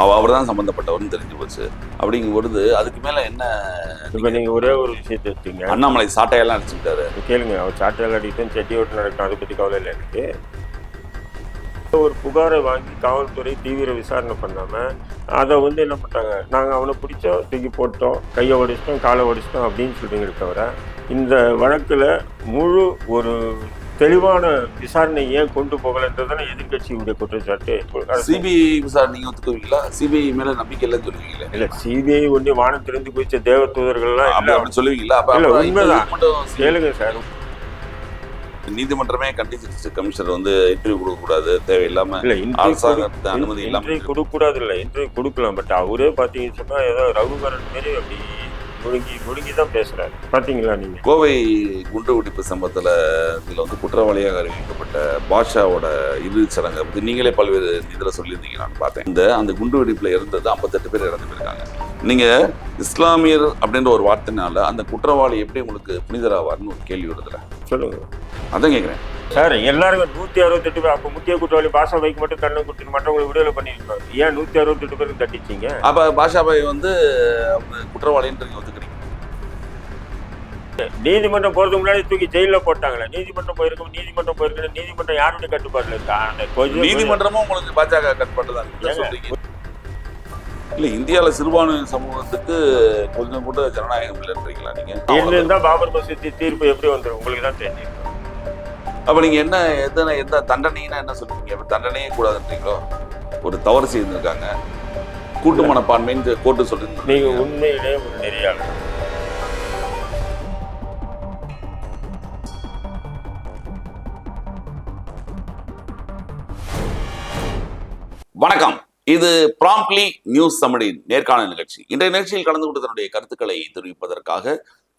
அவ அவர் தான் சம்மந்தப்பட்டவர்னு தெரிஞ்சு போச்சு. அப்படிங்கும் பொழுது அதுக்கு மேல என்ன இப்போ நீங்கள் ஒரே ஒரு விஷயத்தை எடுத்தீங்க அண்ணாமலை சாட்டையெல்லாம் அடிச்சுக்கிட்டாரு. கேளுங்க அவர் சாட்டில் அடிட்டும் செட்டி ஓட்டு நடக்கும் அதை பற்றி கவலை இல்லை எனக்கு. ஒரு புகாரை வாங்கி காவல்துறை தீவிர விசாரணை பண்ணாமல் அதை வந்து என்ன பண்ணிட்டாங்க நாங்கள் அவனை பிடிச்சோம் தூக்கி போட்டோம் கையை ஒடிச்சிட்டோம் காலை ஒடிச்சிட்டோம் அப்படின்னு சொல்றீங்களே தவிர இந்த வழக்கில் முழு ஒரு தெளிவான விசாரணை ஏன் கொண்டு போகலைன்றதான எதிர்கட்சியுடைய குற்றச்சாட்டு சிபிஐ விசாரணை நீங்க ஒத்துக்குவீங்களா சிபிஐ மேல நம்பிக்கை இல்லைன்னு சொல்லுவீங்களே? இல்லை சிபிஐ ஒன்றி வானம் திறந்து போயிச்ச தேவ தூதர்கள்லாம் அப்படி இல்லை. அப்படி சொல்லுவீங்களா? இல்ல, உண்மைதான். கேளுங்க சார். நீதிமன்றமே கண்டிச்சிருச்சு. கமிஷனர் வந்து இன்டர்வியூ கொடுக்க கூடாது தேவையில்லாம அரசாங்கத்து அனுமதி இல்லாம இன்றைக்கு கொடுக்கூடாது இல்லை. இன்றைக்கு கொடுக்கலாம். பட் அவரே பார்த்தீங்கன்னு சொன்னா ஏதோ ரகுவரன் மாரி அப்படி முழுங்கி முழுங்கி தான் பேசுறாரு. பாத்தீங்களா நீங்க? கோவை குண்டு வெடிப்பு சம்பவத்துல இதுல வந்து குற்றவாளியாக அறிவிக்கப்பட்ட பாஷாவோட இறுதிச் சடங்கை பத்தி நீங்களே பல்வேறு இதுல சொல்லியிருந்தீங்க நான் பார்த்தேன். இந்த அந்த குண்டு வெடிப்புல இருந்தது ஐம்பத்தெட்டு பேர் இறந்து போயிருக்காங்க. நீங்க இஸ்லாமியர் அப்படின்ற ஒரு வார்த்தைனால அந்த குற்றவாளி எப்படி உங்களுக்கு புனிதராவார்னு ஒரு கேள்வி வருதுல? சொல்லுங்க. அதான் கேட்குறேன் சார் எல்லாருக்கும் நூத்தி அறுபத்தெட்டு பேர் அப்போ முக்கிய குற்றவாளி பாஷா வைக்கு மட்டும் தண்டனை கொடுத்துட்டு மற்றவங்களை விடுதலை பண்ணிருக்காரு ஏன் நூத்தி அறுபத்தெட்டு பேருக்கு தட்டிச்சீங்க? அப்ப பாஷா பாய் வந்து குற்றவாளின்னு ஒத்துக்கிறீங்க. நீதிமன்றம் போறதுக்கு முன்னாடி தூக்கி ஜெயில போட்டாங்களே. நீதிமன்றம் போயிருக்கோம் நீதிமன்றம் போயிருக்கணும் நீதிமன்றம் யாருடைய கட்டுப்பாடுல இருக்கா? நீதிமன்றமும் உங்களுக்கு பாஜக தான் ஏங்க? சொல்றீங்க. இல்ல இந்தியால சிறுபான்மை சமூகத்துக்கு கொஞ்சம் கூட ஜனநாயகம் இல்லைன்றீங்களா நீங்க? இருந்தா பாபர் மசூதி தீர்ப்பு எப்படி வந்துடும் உங்களுக்கு தான் தெரியும். அப்ப நீங்க என்ன எத்தனை எந்த தண்டனைனா என்ன சொல்றீங்க? அப்ப தண்டனையே கூடாதுன்றீங்களோ? ஒரு தவறு செய்திருக்காங்க. கூட்டு மனப்பான்மைன்னு கோர்ட்டு நீங்க சொல்லியிருந்தீங்க உண்மையிலே ஒரு நெறியாளர். வணக்கம். இது ப்ராம்ப்லி நியூஸ் தமிழின் நேர்காணல் நிகழ்ச்சி. இன்றைய நிகழ்ச்சியில் கலந்து கொண்டு தன்னுடைய கருத்துக்களை தெரிவிப்பதற்காக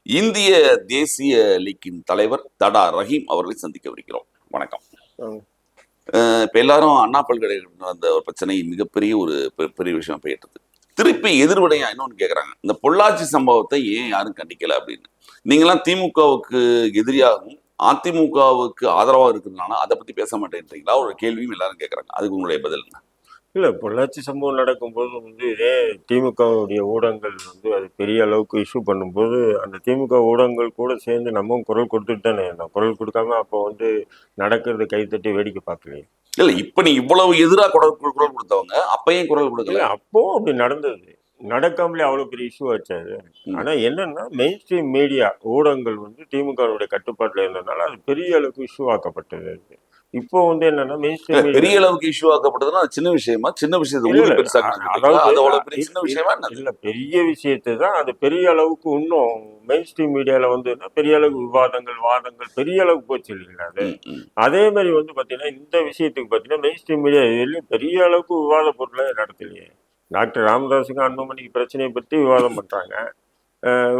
இந்திய தேசிய லீக்கின் தலைவர் தடா ரஹீம் அவர்களை சந்திக்கவிருக்கிறோம் வணக்கம். இப்ப எல்லாரும் அண்ணா பல்கலைக்கழகம் அந்த ஒரு பிரச்சனை மிகப்பெரிய ஒரு பெரிய விஷயம் போயிட்டது திருப்பி எதிர்வினையா இன்னொன்னு கேக்குறாங்க. இந்த பொள்ளாச்சி சம்பவத்தை ஏன் யாரும் கண்டிக்கல அப்படின்னு. நீங்களாம் திமுகவுக்கு எதிரியாகவும் அதிமுகவுக்கு ஆதரவா இருக்கிறதுனால அதை பத்தி பேச மாட்டேன்றீங்களா? ஒரு கேள்வியும் எல்லாரும் கேக்குறாங்க. அதுக்கு உங்களுடைய பதில் என்ன? இல்ல பொள்ளாச்சி சம்பவம் நடக்கும்போது வந்து இதே திமுகவுடைய ஊடகங்கள் வந்து அது பெரிய அளவுக்கு இஷ்யூ பண்ணும்போது அந்த திமுக ஊடகங்கள் கூட சேர்ந்து நம்மவும் குரல் கொடுத்துட்டு தானே இருந்தோம். குரல் கொடுக்காம அப்போ வந்து நடக்கிறத கைத்தட்டி வேடிக்கை பார்க்கலையே. இல்ல இப்ப நீ இவ்வளவு எதிரா குரல் குரல் கொடுத்தவங்க அப்பயும் குரல் கொடுக்கல. அப்போ அப்படி நடந்தது. நடக்காமலே அவ்வளவு பெரிய இஷ்யூ ஆச்சு அது. ம். ஆனா என்னன்னா மெயின் ஸ்ட்ரீம் மீடியா ஊடகங்கள் வந்து திமுகவுடைய கட்டுப்பாட்டுல இருந்ததுனால அது பெரிய அளவுக்கு இஷ்யூ ஆக்கப்பட்டது. இப்போ வந்து என்னன்னா மெயின் பெரிய அளவுக்கு இஷ்யூ ஆக்கப்பட்டதுன்னா அது சின்ன விஷயமா சின்ன விஷயத்தை சின்ன விஷயமா இல்ல பெரிய விஷயத்தை தான் அது பெரிய அளவுக்கு இன்னும் மெயின் ஸ்ட்ரீம் மீடியால வந்து பெரிய அளவுக்கு விவாதங்கள் வாதங்கள் பெரிய அளவுக்கு போச்சு இல்லைங்களா அது. அதே மாதிரி வந்து பாத்தீங்கன்னா இந்த விஷயத்துக்கு பாத்தீங்கன்னா மெயின் ஸ்ட்ரீம் மீடியா இதுலயும் பெரிய அளவுக்கு விவாத பொருளை நடத்தலையே. டாக்டர் ராமதாஸுக்கு அன்புமணிக்கு பிரச்சனையை பற்றி விவாதம் பண்றாங்க.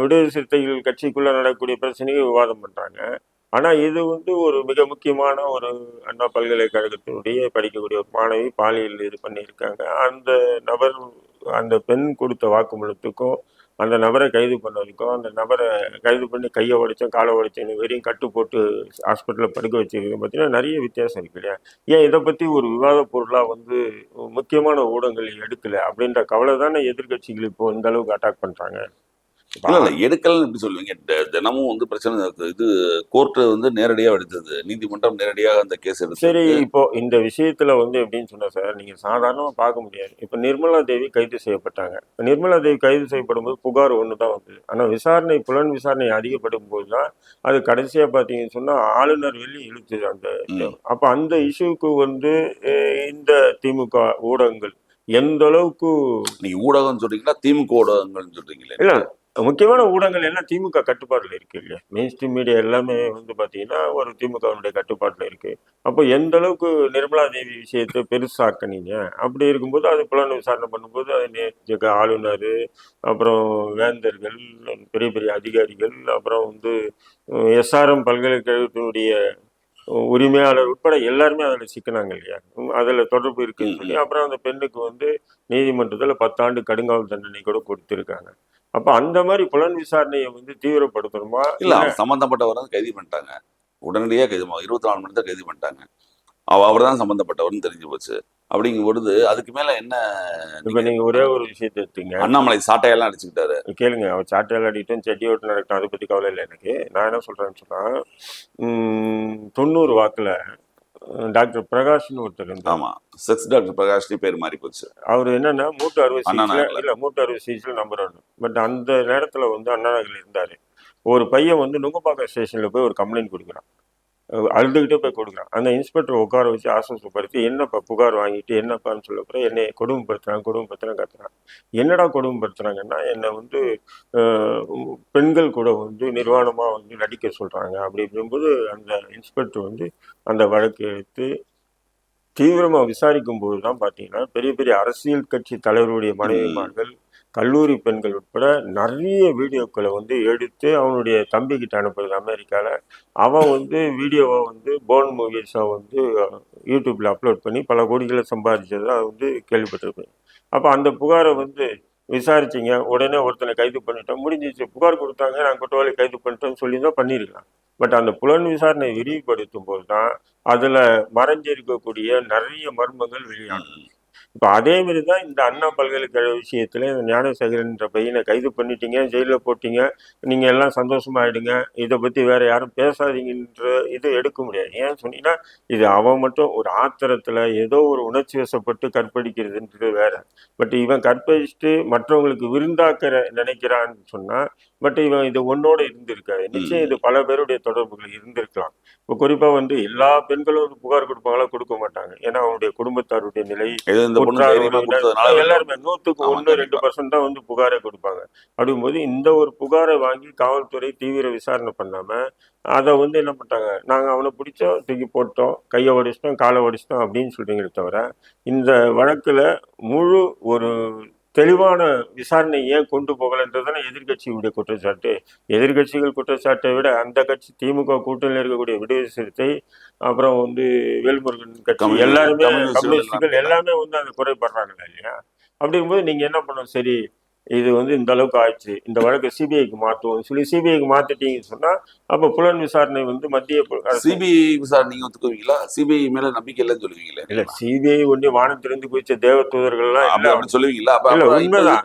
விடுதலை சிறுத்தைகள் கட்சிக்குள்ள நடக்கக்கூடிய பிரச்சனைக்கு விவாதம் பண்றாங்க. ஆனால் இது வந்து ஒரு மிக முக்கியமான ஒரு அண்ணா பல்கலைக்கழகத்தினுடைய படிக்கக்கூடிய ஒரு மாணவி பாலியல் இது பண்ணியிருக்காங்க. அந்த நபர் அந்த பெண் கொடுத்த வாக்குமூலத்துக்கும் அந்த நபரை கைது பண்ணதுக்கும் அந்த நபரை கைது பண்ணி கையை உடைச்சோம் காலை உடைச்சோம் வெறியும் கட்டு போட்டு ஹாஸ்பிட்டலில் படுக்க வச்சிருக்கிறது பார்த்தீங்கன்னா நிறைய வித்தியாசம் இருக்கு இல்லையா? ஏன் இதை பற்றி ஒரு விவாத பொருளாக வந்து முக்கியமான ஊடகங்கள் எடுக்கலை அப்படின்ற கவலை தானே எதிர்கட்சிகள் இப்போ இந்த அளவுக்கு அட்டாக் பண்ணுறாங்க இல்ல இல்ல. எடுக்கலன்னு எப்படி சொல்லுவீங்க தினமும் வந்து பிரச்சனை. இது கோர்ட்டு வந்து நேரடியா எடுத்தது. நீதிமன்றம் நேரடியாக அந்த கேஸ் எடுத்து சரி இப்போ இந்த விஷயத்துல வந்து எப்படின்னு சொன்னா சார் நீங்க சாதாரணமா பார்க்க முடியாது. இப்போ நிர்மலா தேவி கைது செய்யப்பட்டாங்க. நிர்மலா தேவி கைது செய்யப்படும் போது புகார் ஒன்று தான் வந்தது. ஆனா விசாரணை புலன் விசாரணை அதிகப்படும் போது தான் அது கடைசியா பார்த்தீங்கன்னு சொன்னா ஆளுநர் வெளியே இழுத்துது அந்த. அப்ப அந்த இஷ்யூக்கு வந்து இந்த திமுக ஊடகங்கள் எந்த அளவுக்கு நீங்க ஊடகம் சொல்றீங்களா? திமுக ஊடகங்கள்னு சொல்றீங்களே? இல்ல முக்கியமான ஊடகங்கள் எல்லாம் திமுக கட்டுப்பாட்டுல இருக்கு இல்லையா? மெயின் ஸ்ட்ரீம் மீடியா எல்லாமே வந்து பாத்தீங்கன்னா ஒரு திமுகவுடைய கட்டுப்பாட்டுல இருக்கு. அப்போ எந்த அளவுக்கு நிர்மலா தேவி விஷயத்தை பெருசாக்குனீங்க அப்படி இருக்கும்போது அது புலன் விசாரணை பண்ணும்போது அது ஆளுநர் அப்புறம் வேந்தர்கள் பெரிய பெரிய அதிகாரிகள் அப்புறம் வந்து எஸ்ஆர்எம் பல்கலைக்கழகத்தினுடைய உரிமையாளர் உட்பட எல்லாருமே அதில் சிக்கினாங்க இல்லையா? அதில் தொடர்பு இருக்குன்னு சொல்லி அப்புறம் அந்த பெண்ணுக்கு வந்து நீதிமன்றத்தில் பத்தாண்டு கடுங்காவல் தண்டனை கூட கொடுத்துருக்காங்க. அப்போ அந்த மாதிரி புலன் விசாரணையை வந்து தீவிரப்படுத்தணுமா? இல்ல சம்பந்தப்பட்டவர் வந்து கைது பண்ணிட்டாங்க. உடனடியாக கைது இருபத்தி நாலு மணி நேரத்தை கைது பண்ணிட்டாங்க. அவ அவர் தான் சம்பந்தப்பட்டவர்னு தெரிஞ்சு போச்சு. அப்படிங்கும் பொழுது அதுக்கு மேல என்ன இப்ப நீங்க ஒரே ஒரு விஷயத்தை எடுத்தீங்க. அண்ணாமலை சாட்டையெல்லாம் அடிச்சுக்கிட்டாரு. கேளுங்க அவர் சாட்டையால் அடிட்டும் செடி ஓட்டு நடக்கட்டும் அதை பத்தி கவலை இல்லை எனக்கு. நான் என்ன சொல்றேன்னு சொன்னா தொண்ணூறு வாக்குல டாக்டர் பிரகாஷ்னு ஒருத்தர் இருந்தார். ஆமா. செக்ஸ் டாக்டர் பிரகாஷ்னி பேர் மாறி போச்சு. அவர் என்னன்னா மூட்டு அறுவை சிகிச்சையில. இல்ல மூட்டு அறுவை சிகிச்சையில் நம்பர் பட் அந்த நேரத்துல வந்து அண்ணா நகர்ல இருந்தாரு. ஒரு பையன் வந்து நுங்கப்பாக்கம் ஸ்டேஷன்ல போய் ஒரு கம்ப்ளைண்ட் கொடுக்குறான். அழுதுகிட்டே போய் கொடுக்குறான். அந்த இன்ஸ்பெக்டர் உட்கார வச்சு ஆசுவாசப்படுத்தி என்னப்பா புகார் வாங்கிட்டு என்னப்பான்னு சொல்ல போற என்னை கொடுமைப்படுத்துறான் கொடுமைப்படுத்துறான் கத்துறான். என்னடா கொடுமைப்படுத்துறாங்கன்னா என்னை வந்து பெண்கள் கூட வந்து நிர்வாணமா வந்து நடிக்க சொல்றாங்க. அப்படி இருக்கும்போது அந்த இன்ஸ்பெக்டர் வந்து அந்த வழக்கு எடுத்து தீவிரமா விசாரிக்கும் போது தான் பார்த்தீங்கன்னா பெரிய பெரிய அரசியல் கட்சி தலைவருடைய மனைவிமார்கள் கல்லூரி பெண்கள் உட்பட நிறைய வீடியோக்களை வந்து எடுத்து அவனுடைய தம்பிக்கிட்ட அனுப்புறது அமெரிக்காவில் அவன் வந்து வீடியோவை வந்து போன் மூவிஸாக வந்து யூடியூப்பில் அப்லோட் பண்ணி பல கோடிகளை சம்பாதிச்சதாக வந்து கேள்விப்பட்டிருப்பேன். அப்போ அந்த புகாரை வந்து விசாரிச்சிங்க. உடனே ஒருத்தனை கைது பண்ணிட்டோம். முடிஞ்சிச்சு. புகார் கொடுத்தாங்க. நான் குற்றவாளி கைது பண்ணிட்டோம்னு சொல்லி தான் பண்ணியிருக்கலாம். பட் அந்த புலன் விசாரணை விரிவுபடுத்தும் போது தான் அதில் மறைஞ்சிருக்கக்கூடிய நிறைய மர்மங்கள் வெளியாகும் இப்போ அதே மாதிரி தான் இந்த அண்ணா பல்கலைக்கழக விஷயத்தில் இந்த ஞானசேகரன்ற பையனை கைது பண்ணிட்டீங்க ஜெயிலில் போட்டீங்க நீங்கள் எல்லாம் சந்தோஷமாயிடுங்க இதை பற்றி வேறு யாரும் பேசாதீங்கன்ற இது எடுக்க முடியாது. ஏன் சொன்னீங்கன்னா இது அவன் மட்டும் ஒரு ஆத்திரத்தில் ஏதோ ஒரு உணர்ச்சி வசப்பட்டு கற்பழிக்கிறதுன்றது வேறு. பட் இவன் கற்பழிச்சுட்டு மற்றவங்களுக்கு விருந்தாக்கிற நினைக்கிறான்னு சொன்னால் பட் இவன் இது ஒன்னோடு இருந்திருக்காது. நிச்சயம் இது பல பேருடைய தொடர்புகள் இருந்திருக்கலாம். இப்போ குறிப்பாக வந்து எல்லா பெண்களும் புகார் கொடுப்பாங்களா? கொடுக்க மாட்டாங்க. ஏன்னா அவனுடைய குடும்பத்தாருடைய நிலை எல்லாருமே நூத்துக்கு ஒண்ணு ரெண்டு. பர்சன்ட் தான் வந்து புகாரே கொடுப்பாங்க அப்படிங்கும்போது இந்த ஒரு புகாரை வாங்கி காவல்துறை தீவிர விசாரணை பண்ணாம அதை வந்து என்ன பண்ணிட்டாங்க நாங்க அவனை பிடிச்சோம் தூக்கி போட்டோம் கையை ஒடிச்சிட்டோம் காலை ஒடிச்சிட்டோம் அப்படின்னு சொல்றீங்களே தவிர இந்த வழக்குல முழு ஒரு தெளிவான விசாரணை ஏன் கொண்டு போகலன்றதான எதிர்கட்சியுடைய குற்றச்சாட்டு. எதிர்கட்சிகள் குற்றச்சாட்டை விட அந்த கட்சி திமுக கூட்டணியில் இருக்கக்கூடிய விடுதலை சிறுத்தை அப்புறம் வந்து வேல்முருகன் கட்சி எல்லாருமே கம்யூனிஸ்டுகள் எல்லாமே. வந்து அந்த குறைபடுறாங்களா இல்லையா? அப்படிங்கும்போது நீங்க என்ன பண்ணணும்? சரி இது வந்து இந்த அளவுக்கு ஆயிடுச்சு. இந்த வழக்கை சிபிஐக்கு மாற்றுவோம் சொல்லி சிபிஐக்கு மாத்திட்டீங்கன்னு சொன்னா அப்ப புலன் விசாரணை வந்து மத்திய சிபிஐ விசாரணை ஒத்துக்குவீங்களா? சிபிஐ மேல நம்பிக்கை இல்லைன்னு சொல்லுவீங்களே? இல்ல சிபிஐ ஒண்ணு வானத்திலிருந்து குதிச்ச தேவ தூதர்கள் எல்லாம் அப்படி இல்ல. அப்படி சொல்லுவீங்களா? இல்ல, உண்மைதான்.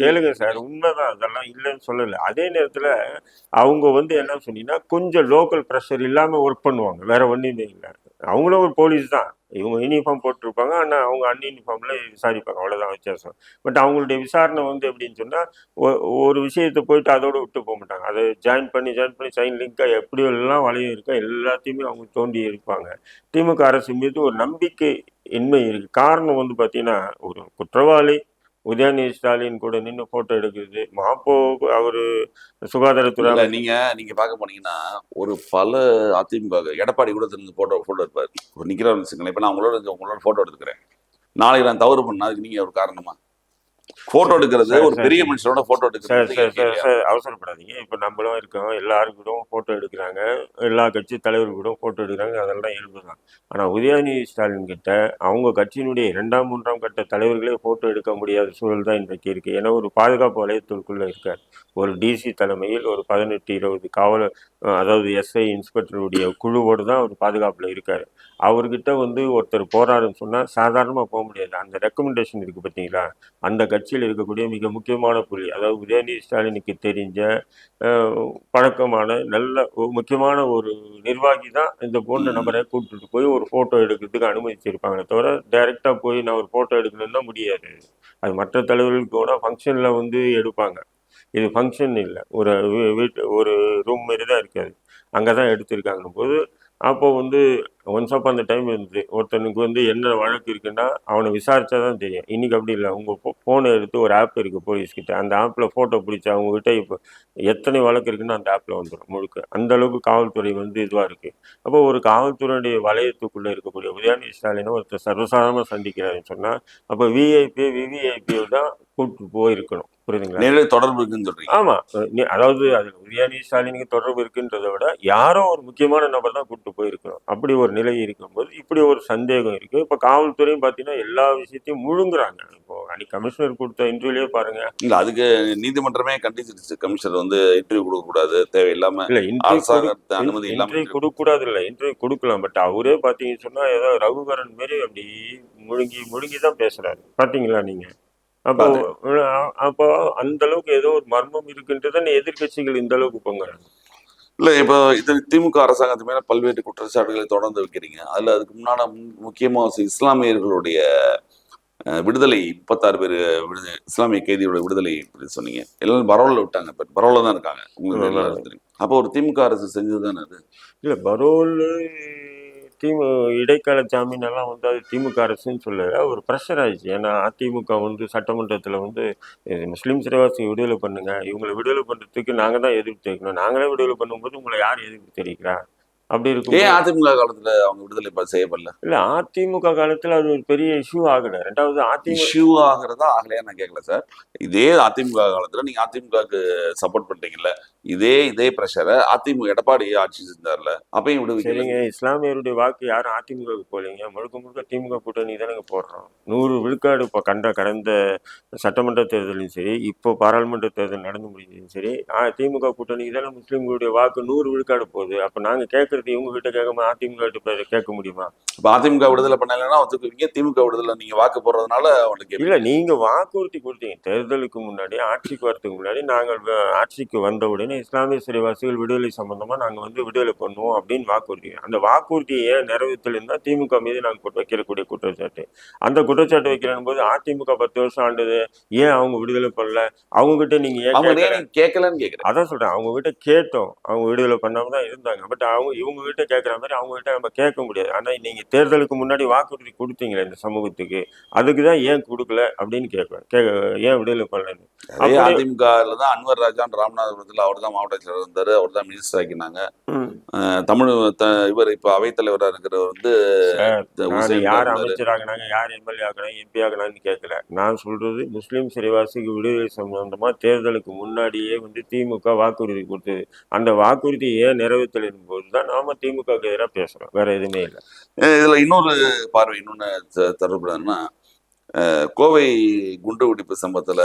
கேளுங்க சார் உண்மைதான் அதெல்லாம் இல்லைன்னு சொல்லல. அதே நேரத்துல அவங்க வந்து என்ன சொன்னீங்கன்னா கொஞ்சம் லோக்கல் ப்ரெஷர் இல்லாம ஒர்க் பண்ணுவாங்க. வேற ஒண்ணுமே இல்லை. அவங்களும் ஒரு போலீஸ் தான். இவங்க யூனிஃபார்ம் போட்டிருப்பாங்க. ஆனால் அவங்க அன் யூனிஃபார்ம்ல விசாரிப்பாங்க. அவ்வளோதான் வித்தியாசம். பட் அவங்களுடைய விசாரணை வந்து எப்படின்னு சொன்னால் ஒ- ஒரு விஷயத்தை போயிட்டு அதோட விட்டு போக மாட்டாங்க. அதை ஜாயின் பண்ணி ஜாயின் பண்ணி சைன் லிங்காக எப்படி எல்லாம் வளையம் இருக்கோ எல்லாத்தையுமே அவங்க தோண்டி இருப்பாங்க. திமுக அரசு மீது ஒரு நம்பிக்கை இன்மை இருக்கு. காரணம் வந்து பார்த்திங்கன்னா ஒரு குற்றவாளி உதயநிதி ஸ்டாலின் கூட நின்று போட்டோ எடுக்கிறது மாப்போ அவரு சுகாதாரத்துறை நீங்க நீங்க பார்க்க போனீங்கன்னா ஒரு பல அதிமுக எடப்பாடி கூட தெரிஞ்சு போட்டோ போட்டோ எடுப்பாரு. ஒரு நிக்கிறாரு வச்சுக்கோங்களேன். இப்ப நான் உங்களோட இருந்து உங்களோட போட்டோ எடுத்துக்கிறேன். நாளைக்கு நான் தவறு பண்ணா அதுக்கு நீங்க ஒரு காரணமா? போட்டோ எடுக்கிறது ஒரு. பெரிய மனுஷனோட போட்டோ எடுக்கிறது சார் அவசரப்படாதீங்க. இப்போ நம்மளும் இருக்கோம் எல்லாரும் கூட ஃபோட்டோ எடுக்கிறாங்க. எல்லா கட்சி தலைவர் கூட ஃபோட்டோ எடுக்கிறாங்க. அதெல்லாம் இயல்பு தான். ஆனால் உதயநிதி ஸ்டாலின் கிட்ட அவங்க கட்சியினுடைய இரண்டாம் மூன்றாம் கட்ட தலைவர்களே ஃபோட்டோ எடுக்க முடியாத சூழல் தான் இன்றைக்கு இருக்கு. ஏன்னா ஒரு பாதுகாப்பு வலயத்திற்குள்ள இருக்கார். ஒரு டிசி தலைமையில் ஒரு பதினெட்டு இருபது காவலர் அஹ், அதாவது எஸ்ஐ இன்ஸ்பெக்டருடைய குழுவோடு தான் அவர் பாதுகாப்பில் இருக்கார். அவர்கிட்ட வந்து ஒருத்தர் போறாருன்னு சொன்னால் சாதாரணமாக போக முடியாது. அந்த ரெக்கமெண்டேஷன் இருக்கு பார்த்தீங்களா அந்த கட்சியில் இருக்கக்கூடிய மிக முக்கியமான புள்ளி. அதாவது உதயநிதி ஸ்டாலினுக்கு தெரிஞ்ச பழக்கமான நல்ல முக்கியமான ஒரு நிர்வாகி தான் இந்த போன்ற. நபரை கூப்பிட்டுட்டு போய் ஒரு ஃபோட்டோ எடுக்கிறதுக்கு அனுமதிச்சிருப்பாங்களே தவிர டைரெக்டாக போய் நான் ஒரு ஃபோட்டோ எடுக்கணும்னா முடியாது. அது மற்ற தலைவர்களுக்கு கூட ஃபங்க்ஷனில் வந்து எடுப்பாங்க. இது ஃபங்க்ஷன் இல்லை. ஒரு வீட்டு ஒரு ரூம் மாரி தான் இருக்காது. அங்கே தான் எடுத்திருக்காங்க போது அப்போ வந்து ஒன்ஸ் அப் அந்த டைம் இருந்தது ஒருத்தனுக்கு வந்து என்ன வழக்கு இருக்குன்னா அவனை விசாரிச்சா தான் தெரியும். இன்னைக்கு அப்படி இல்லை. உங்கள் ஃபோனை எடுத்து ஒரு ஆப் இருக்குது போலீஸ்கிட்ட. அந்த ஆப்பில் ஃபோட்டோ பிடிச்சி அவங்ககிட்ட இப்போ எத்தனை வழக்கு இருக்குன்னு அந்த ஆப்பில் வந்துடும் முழுக்க. அந்த அளவுக்கு காவல்துறை வந்து இதுவாக இருக்குது அப்போ ஒரு காவல்துறையுடைய வளையத்துக்குள்ளே இருக்கக்கூடிய உதயநிதி ஸ்டாலினை ஒருத்தர் சர்வசாதாரணமாக சந்திக்கிறாருன்னு சொன்னால் அப்போ விஐபி விவிஐபி தான் கூப்பிட்டு போயிருக்கணும். புரியுதுங்களா? தொடர்பு இருக்குன்னு சொல்றீங்க. ஆமா. நீ- அதாவது அது உதயநிதி ஸ்டாலினுக்கு தொடர்பு இருக்குன்றதை விட யாரோ ஒரு முக்கியமான நபர் தான் கூப்பிட்டு போயிருக்கணும். அப்படி ஒரு நிலை இருக்கும்போது இப்படி ஒரு சந்தேகம் இருக்கு. இப்போ காவல்துறையும் பார்த்தீங்கன்னா எல்லா விஷயத்தையும் முழுங்குறாங்க. இப்போ அன்னைக்கு கமிஷனர் கொடுத்த இன்டர்வியூலேயே பாருங்க. இல்ல அதுக்கு நீதிமன்றமே கண்டிச்சிருச்சு கமிஷனர் வந்து இன்டர்வியூ கொடுக்க கூடாது. தேவையில்லாம இல்ல இன்டர்வியூ அனுமதி இன்டர்வியூ கொடுக்க கூடாது இல்ல. இன்டர்வியூ கொடுக்கலாம். பட் அவரே பாத்தீங்கன்னு சொன்னா ஏதோ ரகுகரன் மாரி அப்படி முழுங்கி முழுங்கி தான் பேசுறாரு. பாத்தீங்களா நீங்க? அப்போ அஹ் அப்போ அந்த அளவுக்கு ஏதோ ஒரு மர்மம் இருக்குன்றதை எதிர்க்கட்சிகள் இந்த அளவுக்கு பொங்குறாங்க. இல்ல இப்போ இது திமுக அரசாங்கத்து மேல பல்வேறு குற்றச்சாட்டுகளை தொடர்ந்து வைக்கிறீங்க. அதுல அதுக்கு முன்னாடி மு- முக்கியமா சி- இஸ்லாமியர்களுடைய விடுதலை முப்பத்தாறு பேர் விடுதலை இஸ்லாமிய கைதியோட விடுதலை சொன்னீங்க. எல்லாரும் பரவல விட்டாங்க இப்ப பரவல தான் இருக்காங்க. உங்களுக்கு எல்லாரும் தெரியும். அப்போ ஒரு திமுக அரசு செஞ்சது தானே அது? இல்ல பரோல் திமு இடைக்கால ஜாமீன் எல்லாம் வந்து அது திமுக அரசுன்னு சொல்லல ஒரு ப்ரெஷர் ஆயிடுச்சு. ஏன்னா அதிமுக வந்து சட்டமன்றத்தில் வந்து இது முஸ்லீம் சிறைவாசி விடுதலை பண்ணுங்கள் இவங்களை விடுதலை பண்ணுறதுக்கு நாங்கள் தான் எதிர்ப்பு தெரிவிக்கணும். நாங்களே விடுதலை பண்ணும்போது உங்களை யார் எதிர்ப்பு தெரிவிக்கிறா? அப்படி இருக்கும் ஏன் அதிமுக காலத்துல அவங்க விடுதலை செய்யப்படல? இல்ல அதிமுக காலத்துல அது ஒரு பெரிய இஷ்யூ ஆகல. ரெண்டாவது அதிமுக இஷ்யூ ஆகிறதா ஆகலையா நான் கேட்கல சார் இதே அதிமுக காலத்துல நீங்க அதிமுகவுக்கு சப்போர்ட் பண்றீங்கல்ல இதே இதே பிரஷரை அதிமுக எடப்பாடி ஆட்சி செஞ்சார்ல அப்பயும் விடுவிக்கல. சரிங்க இஸ்லாமியருடைய வாக்கு யாரும் அதிமுகவுக்கு போலீங்க முழுக்க முழுக்க திமுக கூட்டணி தானங்க போடுறோம். நூறு விழுக்காடு இப்போ கண்ட கடந்த சட்டமன்ற தேர்தலையும் சரி இப்போ பாராளுமன்ற தேர்தல் நடந்து முடிஞ்சதும் சரி திமுக கூட்டணிக்கு தானே முஸ்லீம்களுடைய வாக்கு நூறு விழுக்காடு போகுது. அப்போ நாங்கள் கேட்கறது இவங்க கிட்ட கேட்காம அதிமுக கிட்ட கேட்க முடியுமா? இப்ப அதிமுக விடுதலை பண்ணலைன்னா ஒத்துக்குவீங்க திமுக விடுதலை நீங்க வாக்கு போடுறதுனால அவனுக்கு இல்ல நீங்க வாக்குறுதி கொடுத்தீங்க. தேர்தலுக்கு முன்னாடி ஆட்சிக்கு வரதுக்கு முன்னாடி நாங்கள் ஆட்சிக்கு வந்த உடனே இஸ்லாமிய சிறைவாசிகள் விடுதலை சம்பந்தமா நாங்க வந்து விடுதலை பண்ணுவோம் அப்படின்னு வாக்குறுதி அந்த வாக்குறுதியை நிறைவேற்றலைன்னா திமுக மீது நாங்க குற்ற- வைக்கக்கூடிய குற்றச்சாட்டு. அந்த குற்றச்சாட்டு வைக்கிற போது அதிமுக பத்து வருஷம் ஆண்டது ஏன் அவங்க விடுதலை பண்ணல? அவங்க கிட்ட நீங்க ஏன் கேட்கலன்னு கேக்குறேன் அதான் சொல்றேன். அவங்க கிட்ட கேட்டோம். அவங்க விடுதலை பண்ணாம தான் இருந்தாங்க. பட் அவங்க இவங்க கிட்ட கேட்குற மாதிரி அவங்க கிட்ட நம்ம கேட்க முடியாது. ஆனா நீங்க தேர்தலுக்கு முன்னாடி வாக்குறுதி கொடுத்தீங்களே இந்த சமூகத்துக்கு அதுக்கு தான் ஏன் கொடுக்கல அப்படின்னு கேட்பேன் கே ஏன் விடுதலை பண்ணலன்னு அதே தான் அன்வர் ராஜான் ராமநாதபுரத்துல அவர் தான் மாவட்ட செயலர் இருந்தாரு அவர் தான் மினிஸ்டர் ஆக்கினாங்க. தமிழ் இவர் இப்ப அவைத்தலைவரா இருக்கிறவர் வந்து யார். அமைச்சர் ஆகினாங்க யார் எம்எல்ஏ ஆகினாங்க எம்பி ஆகினாங்கன்னு கேட்கல நான் சொல்றது முஸ்லீம் சிறைவாசிக்கு விடுதலை சம்பந்தமா தேர்தலுக்கு முன்னாடியே வந்து திமுக வாக்குறுதி கொடுத்தது. அந்த வாக்குறுதி ஏன் நிறைவேற்றலின் போது தான் நாம திமுகவுக்கு எதிராக பேசுறோம். வேற எதுவுமே இல்லை. இதுல இன்னொரு பார்வை இன்னொன்னு த- தொடர்புடையதுன்னா அஹ் கோவை குண்டு வெடிப்பு சம்பவத்துல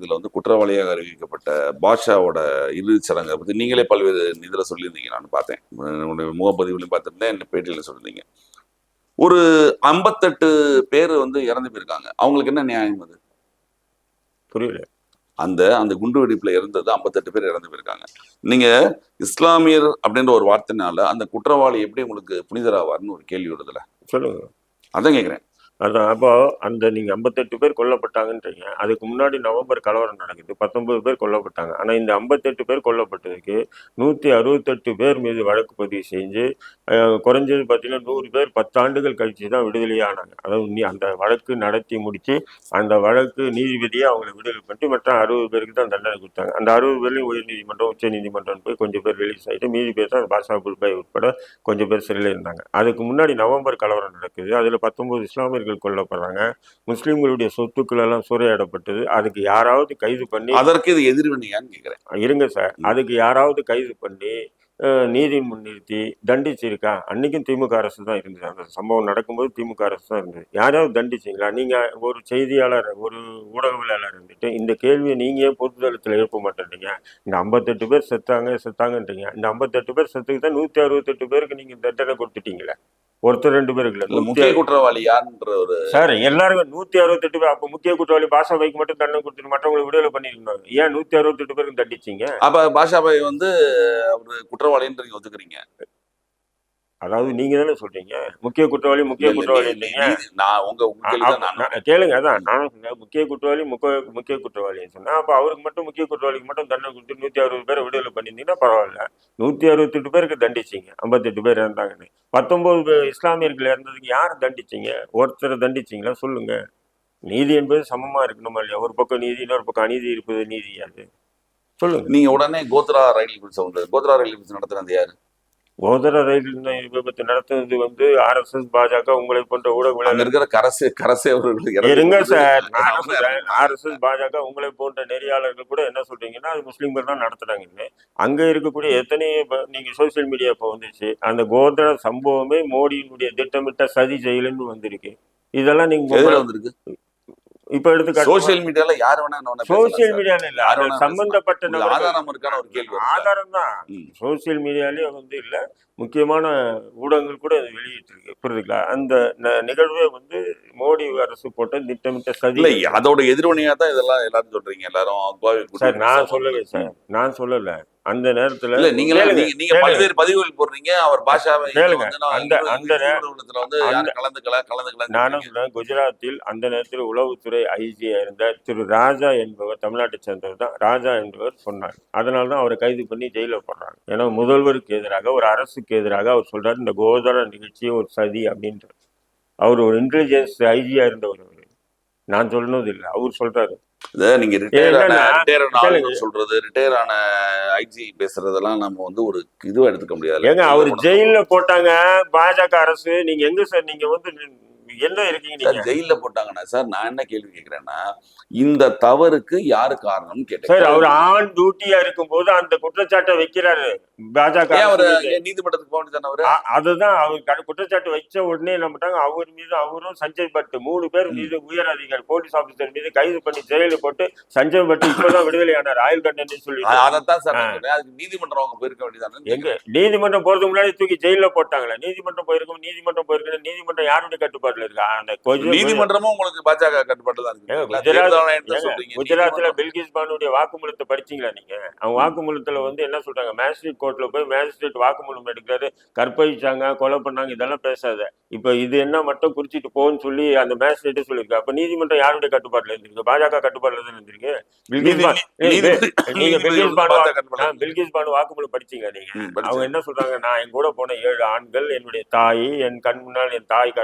இதுல வந்து குற்றவாளியாக அறிவிக்கப்பட்ட பாஷாவோட இறுதிச் சடங்கை பத்தி நீங்களே பல்வேறு இதுல சொல்லியிருந்தீங்க. நான் பார்த்தேன். முகப்பதிவுலையும் பார்த்துருந்தேன் என்ன பேட்டியில சொல்லியிருந்தீங்க. ஒரு ஐம்பத்தெட்டு பேர் வந்து இறந்து போயிருக்காங்க. அவங்களுக்கு என்ன நியாயம் அது? புரியல. அந்த அந்த குண்டு வெடிப்புல இறந்தது ஐம்பத்தெட்டு பேர் இறந்து போயிருக்காங்க. நீங்க இஸ்லாமியர் அப்படின்ற ஒரு வார்த்தைனால அந்த குற்றவாளி எப்படி உங்களுக்கு புனிதராவார்னு ஒரு கேள்வி வருதுல சொல்லுங்க. அதான் கேக்குறேன். அதான் அப்போ அந்த நீங்க ஐம்பத்தெட்டு பேர் கொல்லப்பட்டாங்கன்றீங்க. அதுக்கு முன்னாடி நவம்பர் கலவரம் நடக்குது. பத்தொன்பது பேர் கொல்லப்பட்டாங்க. ஆனா இந்த ஐம்பத்தெட்டு பேர் கொல்லப்பட்டதுக்கு நூத்தி அறுபத்தெட்டு பேர் மீது வழக்கு பதிவு செஞ்சு குறைஞ்சது பார்த்தீங்கன்னா நூறு பேர் பத்தாண்டுகள் கழிச்சு தான் விடுதலையானாங்க அதாவது நீ அந்த வழக்கு நடத்தி முடிச்சு அந்த வழக்கு நீதிபதியை அவங்களை விடுதலை பண்ணிட்டு மற்ற அறுபது பேருக்கு தான் தண்டனை கொடுத்தாங்க. அந்த அறுபது பேர்லையும் உயர்நீதிமன்றம் உச்ச நீதிமன்றம் போய் கொஞ்சம் பேர் ரிலீஸ் ஆகிட்டு மீதி பேர் தான் பாஷா குல்பாய் உட்பட கொஞ்சம் பேர் சிறையில் இருந்தாங்க. அதுக்கு முன்னாடி நவம்பர் கலவரம் நடக்குது. அதில் பத்தொன்பது இஸ்லாமியர்கள் கொல்லப்படுறாங்க. முஸ்லீம்களுடைய சொத்துக்கள் எல்லாம் சூறையாடப்பட்டது. அதுக்கு யாராவது கைது பண்ணி அதற்கு இது எதிர்வினையான்னு கேக்குறேன் இருங்க சார். அதுக்கு யாராவது கைது பண்ணி நீதி முன்னிறுத்தி தண்டிச்சிருக்கா? அன்னைக்கும் திமுக அரசு தான் இருந்தது. அந்த சம்பவம் நடக்கும்போது திமுக அரசு தான் இருந்தது. யாராவது தண்டிச்சிங்களா? நீங்க ஒரு செய்தியாளர் ஒரு ஊடகவியலாளர் இருந்துட்டு இந்த கேள்வியை நீங்க ஏன் பொதுதளத்தில் எழுப்ப மாட்டேன்றீங்க? இந்த ஐம்பத்தெட்டு பேர் செத்தாங்க செத்தாங்கன்றீங்க. இந்த ஐம்பத்தெட்டு பேர் செத்துக்கு தான் நூத்தி அறுபத்தெட்டு பேருக்கு நீங்க தண்டனை கொடுத்துட்டீங்க ஒருத்தர் ரெண்டு பேருக்கு இல்ல முக்கிய குற்றவாளி யாருன்ற ஒரு சார் எல்லாருக்கும் நூத்தி அறுபத்தெட்டு பேர் அப்ப முக்கிய குற்றவாளி பாஷா பைக்கு மட்டும் தண்டனை கொடுத்துட்டு மற்றவங்களை விடுதலை பண்ணிருந்தாங்க ஏன் நூத்தி அறுபத்தெட்டு பேருக்கு தண்டிச்சீங்க? அப்ப பாஷா பாய் வந்து ஒரு குற்றவாளின்னு நீங்க ஒத்துக்கிறீங்க. அதாவது நீங்க தானே சொல்றீங்க. முக்கிய குற்றவாளி முக்கிய குற்றவாளி நான் உங்க கேளுங்க அதான் நானும் சொன்னேன் முக்கிய குற்றவாளி முக்கிய முக்கிய குற்றவாளின்னு சொன்னேன் அப்ப அவருக்கு மட்டும் முக்கிய குற்றவாளிக்கு மட்டும் தண்டனை கொடுத்து நூத்தி அறுபது பேரை விடுதலை பண்ணியிருந்தீங்கன்னா பரவாயில்ல. நூத்தி அறுபத்தெட்டு பேருக்கு தண்டிச்சீங்க ஐம்பத்தெட்டு பேர் இறந்தாங்கன்னு. பத்தொன்பது பேர் இஸ்லாமியர்கள் இறந்ததுக்கு யார் தண்டிச்சீங்க? ஒருத்தரை தண்டிச்சீங்களா? சொல்லுங்க. நீதி என்பது சமமா இருக்கணுமா இல்லையா? ஒரு பக்கம் நீதி இன்னொரு பக்கம் அநீதி இருப்பது நீதி அது. சொல்லுங்க. நீங்க உடனே கோத்ரா ரயில் வந்து கோத்ரா ரயில் நடத்துறது யாரு? கோதர ரயில் விபத்து நடத்துனது வந்து ஆர்எஸ்எஸ் பாஜக உங்களை போன்ற ஊடகங்கள் இருக்கிற கரசே கரசே அவர்கள் இறந்து இருங்க சார். ஆர்எஸ்எஸ் பாஜக உங்களை போன்ற நெறியாளர்கள் கூட என்ன சொல்றீங்கன்னா அது முஸ்லீம்கள் தான் நடத்துறாங்கன்னு. அங்க இருக்கக்கூடிய எத்தனை இப்ப நீங்க சோசியல் மீடியா இப்போ வந்துச்சு அந்த கோதர சம்பவமே மோடியினுடைய திட்டமிட்ட சதி செயலுன்னு வந்திருக்கு. இதெல்லாம் நீங்க வந்திருக்கு? இப்ப எடுத்து சோசியல் மீடியால யார் வேணா சோசியல் மீடியால இல்ல. சம்பந்தப்பட்ட ஆதாரம் இருக்கான ஒரு கேள்வி. ஆதாரம் தான். சோசியல் மீடியாலயே வந்து இல்ல. முக்கியமான ஊடகங்கள் கூட அதை வெளியிட்டிருக்கு. புரியுதுங்களா? அந்த நிகழ்வே வந்து மோடி அரசு போட்ட திட்டமிட்ட சதி. இல்ல அதோட எதிர்வினையா தான் இதெல்லாம் எல்லாரும் சொல்றீங்க. எல்லாரும் சார் நான். சொல்லல சார். நான் சொல்லல. அந்த நேரத்துல இல்ல நீங்க நீங்க. பல்வேறு பதிவுகள் போடுறீங்க. அவர் பாஷாவை அந்த- அந்த நே- ஊடகத்துல வந்து கலந்துக்கல கலந்துக்கல நானும் சொல்றேன், குஜராத்தில் அந்த நேரத்தில் உளவுத்துறை ஐஜியா இருந்த திரு ராஜா என்பவர் தமிழ்நாட்டை சேர்ந்தவர் தான் ராஜா என்பவர் சொன்னார். அதனால தான் அவரை கைது பண்ணி ஜெயில போடுறாங்க. ஏன்னா முதல்வருக்கு எதிராக ஒரு அரசுக்கு எதிராக அவர் சொல்றாரு இந்த கோதர நிகழ்ச்சி ஒரு சதி அப்படின்ட்டு அவர் ஒரு இன்டெலிஜென்ஸ் ஐஜியா இருந்தவர் அவரு. நான் சொன்னது இல்லை அவர் சொல்றாரு. இத நீங்க ரிட்டையர் ஆன ரிட்டையர் ஆன கேளுங்க. ஆளுங்க சொல்றது ரிட்டையர் ஆன ஐஜி பேசுறதெல்லாம் நம்ம வந்து ஒரு இதுவா எடுத்துக்க முடியாது. ஏங்க அவர் ஜெயில போட்டாங்க பாஜக அரசு நீங்க எங்க சார் நீங்க வந்து என்ன இருக்கீங்க சார் ஜெயில போட்டாங்கன்னா சார் நான் என்ன கேள்வி கேக்குறேன்னா இந்த தவறுக்கு யாரு காரணம் கேட்டேன். சார் அவர் ஆன் டியூட்டியா இருக்கும்போது அந்த குற்றச்சாட்டை வைக்கிறாரு பாஜக அவரு நீதிமன்றத்துக்கு போக வேண்டியதானே அவரு? அதுதான் அவர் குற்றச்சாட்டு வச்ச உடனே என்ன பண்ணிட்டாங்க அவர் மீது அவரும் சஞ்சய் பட் மூணு பேர் மீது உயர் அதிகாரி போலீஸ் ஆபீசர் மீது கைது பண்ணி ஜெயில போட்டு சஞ்சய் பட் இப்பதான் விடுதலையானார் ஆயுள் தண்டனை சொல்லி அதைத்தான் சார் அதுக்கு நீதிமன்றம் அவங்க போயிருக்க வேண்டியதானே எங்க? நீதிமன்றம் போறதுக்கு முன்னாடி தூக்கி ஜெயில போட்டாங்களே நீதிமன்றம் போயிருக்கும் நீதிமன்றம் போயிருக்கு நீதிமன்றம் யாருடைய கட்டுப்பாட்டுல கொஞ்சம் நீதிமன்றமும் உங்களுக்கு பாஜக கட்டுப்பாட்டு தான் இருக்கு குஜராத்ல பில்கிஸ் பானுடைய வாக்குமூலத்தை படிச்சீங்களா நீங்க? அவங்க வாக்குமூலத்துல வந்து என்ன சொல்றாங்க? மேஜிஸ்ட்ரேட் கோர்ட்ல போய் மேஜிஸ்ட்ரேட் வாக்குமூலம் எடுக்கிறாரு. கற்பழிச்சாங்க கொலை பண்ணாங்க இதெல்லாம் பேசாத. இப்ப இது என்ன மட்டும் குறிச்சிட்டு போன்னு சொல்லி அந்த மேஜிஸ்ட்ரேட்டே சொல்லியிருக்கு. அப்ப நீதிமன்றம் யாருடைய கட்டுப்பாட்டுல இருந்திருக்கு? பாஜக கட்டுப்பாட்டுல தான் இருந்திருக்கு? நீங்க பில்கிஸ் பானு பில்கிஸ் பானு வாக்குமூலம் படிச்சீங்க நீங்க? அவங்க. என்ன சொல்றாங்க? நான் என் கூட போன ஏழு ஆண்கள் என்னுடைய தாய் என் கண் முன்னால் என் தாய்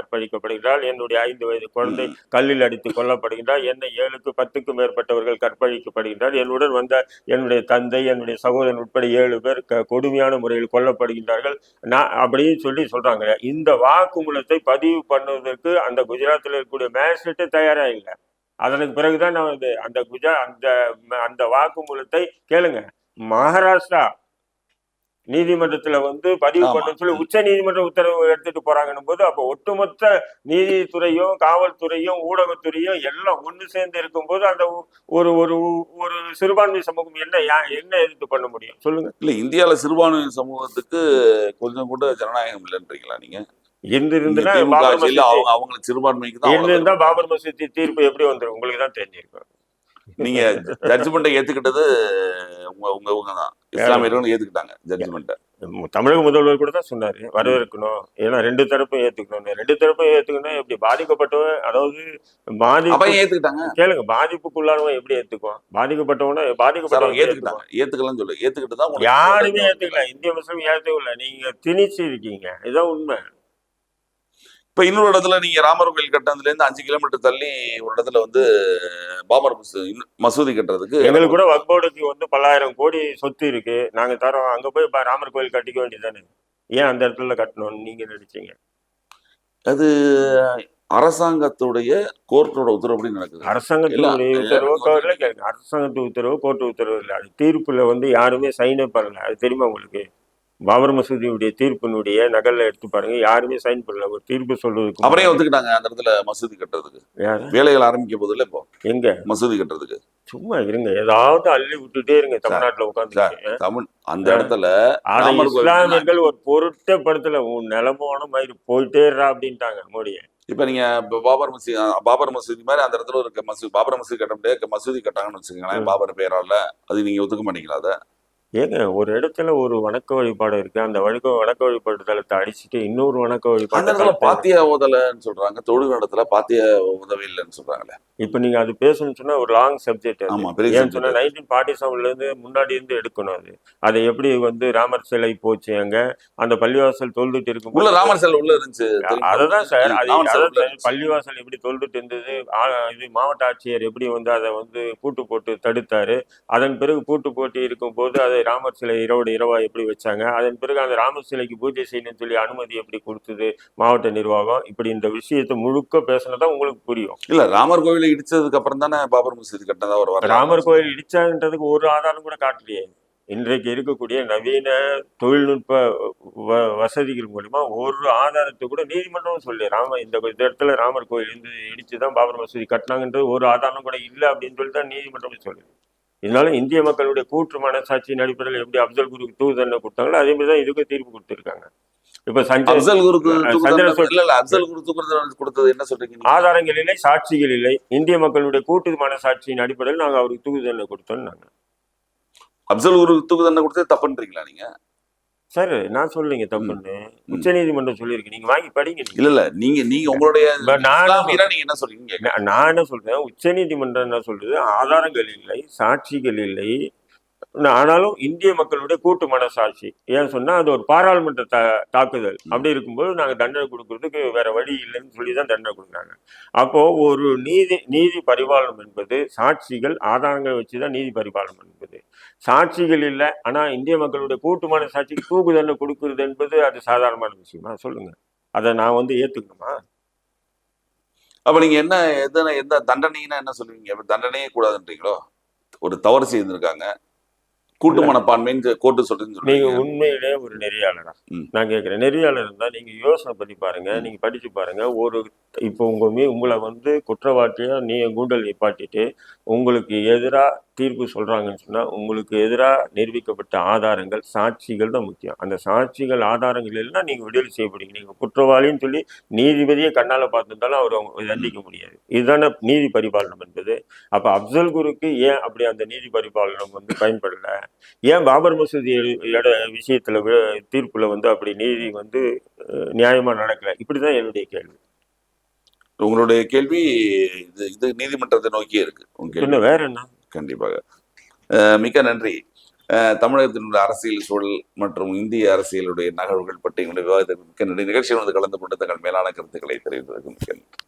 கற்பழிக்கப்படுகிறாள் என்னுடைய ஐந்து வயது குழந்தை கல்லில் அடித்து கொல்லப்படுகின்றார் என்னை ஏழுக்கு பத்துக்கும் மேற்பட்டவர்கள் கற்பழிக்கப்படுகின்றார். என்னுடன் வந்த என்னுடைய தந்தை என்னுடைய சகோதரன் உட்பட ஏழு பேர் க- கொடுமையான முறையில் கொல்லப்படுகின்றார்கள். நான் அப்படின்னு சொல்லி சொல்றாங்க. இந்த வாக்குமூலத்தை பதிவு பண்ணுவதற்கு அந்த குஜராத்தில் இருக்கக்கூடிய மேஜிஸ்ட்ரேட்டே தயாரா இல்லை. அதனுக்கு பிறகுதான் நான் வந்து அந்த குஜா அந்த அந்த வாக்குமூலத்தை கேளுங்க. மகாராஷ்டிரா நீதிமன்றத்துல வந்து பதிவு. பண்ண சொல்லி உச்ச நீதிமன்ற உத்தரவு எடுத்துட்டு போறாங்கன்னும் போது அப்போ ஒட்டுமொத்த நீதித்துறையும் காவல்துறையும் ஊடகத்துறையும் எல்லாம் ஒண்ணு சேர்ந்து இருக்கும்போது அந்த ஒரு ஒரு ஒரு சிறுபான்மை சமூகம் என்ன என்ன எதிர்த்து பண்ண முடியும்? சொல்லுங்க. இல்ல இந்தியால சிறுபான்மை சமூகத்துக்கு கொஞ்சம் கூட ஜனநாயகம் இல்லைன்றீங்களா நீங்க? இருந்து இங்க இருந்துன்னா திமுக பாபர் ஆட்சியில மசூதி அவங்க அவங்களுக்கு சிறுபான்மைக்கு தான் இருந்திருந்தா பாபர் மசூதி தீர்ப்பு எப்படி வந்துரும்? உங்களுக்கு தான் தெரிஞ்சிருக்கும். நீங்க ஜட்ஜ்மெண்ட்டை ஏத்துக்கிட்டது உங்க உங்க உங்க தான். இஸ்லாமியர்களும் ஏத்துக்கிட்டாங்க ஜட்ஜ்மெண்ட்டை தமிழக முதல்வர் கூட தான் சொன்னாரு வரவேற்கணும். ஏன்னா ரெண்டு தரப்பும் ஏத்துக்கணும் ரெண்டு தரப்பும் ஏத்துக்கணும் எப்படி பாதிக்கப்பட்டவன் அதாவது பாதிப்பு ஏத்துக்கிட்டாங்க. கேளுங்க பாதிப்புக்குள்ளானவன் எப்படி ஏத்துக்குவான்? பாதிக்கப்பட்டவன எப்படி ஏத்துக்கிட்டாங்க. ஏத்துக்கலாம்னு சொல்லு. ஏத்துக்கிட்டு தான் யாருமே ஏத்துக்கல. இந்திய முஸ்லீம் ஏத்துக்கல. நீங்க திணிச்சு இருக்கீங்க இதான் உண்மை. இப்ப இன்னொரு இடத்துல நீங்க ராமர் கோயில் கட்டணத்துல இருந்து அஞ்சு கிலோமீட்டர் தள்ளி ஒரு இடத்துல வந்து பாபர் மசூதி கட்டுறதுக்கு எங்களுக்கு கூட வக்போர்டுக்கு வந்து பல்லாயிரம் கோடி சொத்து இருக்கு. நாங்க தரோம். அங்க போய் ராமர் கோயில் கட்டிக்க வேண்டியதானே ஏன் அந்த இடத்துல கட்டணும்னு நீங்க நினைச்சீங்க? அது அரசாங்கத்துடைய கோர்ட்டோட உத்தரவுப்படி நடக்குது. அரசாங்கத்தினுடைய இல்ல, உத்தரவு கேளுங்க. அரசாங்கத்து உத்தரவு கோர்ட்டு உத்தரவு இல்லை. அது தீர்ப்புல வந்து யாருமே சைனே பண்ணல. அது தெரியுமா உங்களுக்கு? பாபர் மசூதியுடைய தீர்ப்பினுடைய நகல்ல எடுத்து பாருங்க. யாருமே சைன் பண்ணல. ஒரு தீர்ப்பு சொல்றதுக்கு ஏன் ஒத்துக்கிட்டாங்க அந்த இடத்துல மசூதி கட்டுறதுக்கு. வேலைகள் ஆரம்பிக்க போதில்ல இப்போ. எங்க? மசூதி கட்டுறதுக்கு. சும்மா இருங்க. ஏதாவது அள்ளி விட்டுட்டே இருங்க. தமிழ்நாட்டுல உட்காந்து தமிழ் அந்த. இடத்துல இஸ்லாமியர்கள் ஒரு பொருட்டே படுத்தல உன் நிலமோன மாதிரி போயிட்டே இருறா அப்படின்ட்டாங்க மோடிய. இப்ப நீங்க இப்ப பாபர் மசூதி பாபர் மசூதி மாதிரி அந்த இடத்துல ஒரு மசூதி பாபர் மசூதி கட்ட முடியாது. மசூதி கட்டாங்கன்னு வச்சுக்கோங்களேன். பாபர் பேரால. அது நீங்க ஒத்துக்க மாட்டீங்களா அதை? ஏங்க ஒரு இடத்துல ஒரு வணக்க வழிபாடு இருக்கு. அந்த வழக்க வணக்க வழிபாடு தளத்தை அடிச்சுட்டு இன்னொரு வணக்க வழிபாடு பாத்தியா ஓதலைன்னு சொல்றாங்க. தொழில் இடத்துல பாத்தியா உதவி இல்லைன்னு சொல்றாங்களே. இப்ப நீங்க அது பேசணும்னு சொன்னா ஒரு லாங் சப்ஜெக்ட் ஏன்னு சொன்னா. நைன்டீன் ஃபார்ட்டி செவன்ல இருந்து முன்னாடி இருந்து எடுக்கணும் அது. அதை எப்படி வந்து ராமர் சிலை போச்சு அங்க? அந்த பள்ளிவாசல் தொழுதுட்டு உள்ள இருக்கும் ராமர் செல் உள்ள இருந்துச்சு? அததான் சார். உள்ள. பள்ளிவாசல் எப்படி தொழுதுட்டு இருந்தது இது மாவட்ட ஆட்சியர் எப்படி வந்து அதை வந்து பூட்டு போட்டு தடுத்தாரு அதன் பிறகு பூட்டு போட்டு இருக்கும் போது அதை ராமர் சிலை இரவோட இரவா எப்படி வச்சாங்க? அதன் பிறகு அந்த ராமர் சிலைக்கு பூஜை செய்யணும்னு சொல்லி அனுமதி எப்படி கொடுத்தது? மாவட்ட நிர்வாகம் இப்படி இந்த விஷயத்தை முழுக்க பேசினதா உங்களுக்கு புரியும். இல்ல ராமர் கோவிலை இடிச்சதுக்கு அப்புறம் தானே பாபர் மசூதி கட்டினதா ஒரு வரலாறு. ராமர் கோயில் இடிச்சான்றதுக்கு ஒரு ஆதாரம் கூட காட்டலையே. இன்றைக்கு இருக்கக்கூடிய நவீன தொழில்நுட்ப வ- வசதிகள் மூலியமா ஒரு ஆதாரத்தை கூட நீதிமன்றம் சொல்லி ராம இந்த இடத்துல ராமர் கோயில் இருந்து இடிச்சுதான் பாபர் மசூதி கட்டினாங்கன்றது ஒரு ஆதாரம் கூட இல்லை அப்படின்னு சொல்லி தான் நீதிமன்றம் சொல்லுது இதனால இந்திய மக்களுடைய கூற்று மனசாட்சியின் அடிப்படையில் எப்படி அப்சல் குருக்கு தூது தண்டனை கொடுத்தாங்களோ அதே மாதிரி தான் இதுக்கு தீர்ப்பு கொடுத்துருக்காங்க. இப்ப அப்சல் குருக்கு தூக்கு தூக்கு கொடுத்தது என்ன சொல்றீங்க? நீங்க? ஆதாரங்கள் இல்லை சாட்சிகள் இல்லை. இந்திய மக்களுடைய கூட்டு மனசாட்சியின் அடிப்படையில் நாங்கள் அவருக்கு தூது தண்டனை கொடுத்தோம் நாங்க. அப்சல் குரு தூக்கு தண்டனை கொடுத்தது தப்புன்றீங்களா நீங்க? சார் நான் சொல்லுங்க தப்புன்னு உச்ச நீதிமன்றம் சொல்லியிருக்கு. நீங்க வாங்கி படிங்க. இல்ல இல்ல. நீங்க நீங்க உங்களுடைய நான் நீங்க என்ன சொல்றீங்க நான் நான் என்ன சொல்றேன்? உச்ச நீதிமன்றம் என்ன சொல்றது? ஆதாரங்கள் இல்லை சாட்சிகள் இல்லை. ஆனாலும் இந்திய மக்களுடைய கூட்டு மனசாட்சி. ஏன் சொன்னா அது ஒரு பாராளுமன்ற தா தாக்குதல். அப்படி இருக்கும்போது நாங்க தண்டனை கொடுக்கறதுக்கு வேற வழி இல்லைன்னு சொல்லி தான் தண்டனை கொடுக்குறாங்க. அப்போ ஒரு நீதி நீதி பரிபாலனம் என்பது சாட்சிகள் ஆதாரங்களை வச்சு தான் நீதி பரிபாலனம் என்பது. சாட்சிகள் இல்லை ஆனா இந்திய மக்களுடைய கூட்டு மனசாட்சிக்கு தூக்கு தண்டனை கொடுக்கறது என்பது அது சாதாரணமான விஷயமா? சொல்லுங்க. அதை நான் வந்து ஏத்துக்கணுமா? அப்ப நீங்க என்ன எந்த எந்த தண்டனைன்னா என்ன சொல்லுவீங்க? தண்டனையே கூடாதுன்றீங்களோ? ஒரு தவறு செய்திருக்காங்க. கூட்டு மனப்பான்மைன்னு கோர்ட்டு சொல்லுன்னு நீங்க சொல்றீங்க உண்மையிலே ஒரு நெறியாளரா. நான் கேட்கிறேன் நெறியாளர் இருந்தா நீங்க யோசனை பண்ணி பாருங்க நீங்க படிச்சு பாருங்க. ஒரு இப்போ உங்க உங்களை வந்து குற்றவாளியா நீ கூண்டல் நிப்பாட்டிட்டு உங்களுக்கு எதிரா தீர்ப்பு சொல்றாங்கன்னு சொன்னா உங்களுக்கு எதிரா நிரூபிக்கப்பட்ட ஆதாரங்கள் சாட்சிகள் தான் முக்கியம். அந்த சாட்சிகள் ஆதாரங்கள் எல்லாம் நீங்க விடுதலை செய்யப்படுங்க நீங்க குற்றவாளின்னு சொல்லி நீதிபதியே கண்ணால பார்த்திருந்தாலும் அவர் அவங்க தண்டிக்க முடியாது. இதுதானே நீதி பரிபாலனம் என்பது. அப்ப அப்சல் குருக்கு ஏன் அப்படி அந்த நீதி பரிபாலனம் வந்து பயன்படல? ஏன் பாபர் மசூதி விஷயத்துல தீர்ப்புல வந்து அப்படி நீதி வந்து அஹ், நியாயமா நடக்கல? இப்படிதான் என்னுடைய கேள்வி. உங்களுடைய கேள்வி இது இது நீதிமன்றத்தை நோக்கியே இருக்கு. வேற என்ன? கண்டிப்பாக. மிக்க நன்றி. தமிழகத்தினுடைய அரசியல் சூழல் மற்றும் இந்திய அரசியலுடைய நகர்வுகள் பற்றி எங்களுடைய விவாதத்திற்கு மிக்க நன்றி. நிகழ்ச்சியில் வந்து கலந்து கொண்டு தங்கள் மேலான கருத்துக்களை தெரிவித்ததற்கு மிக்க நன்றி.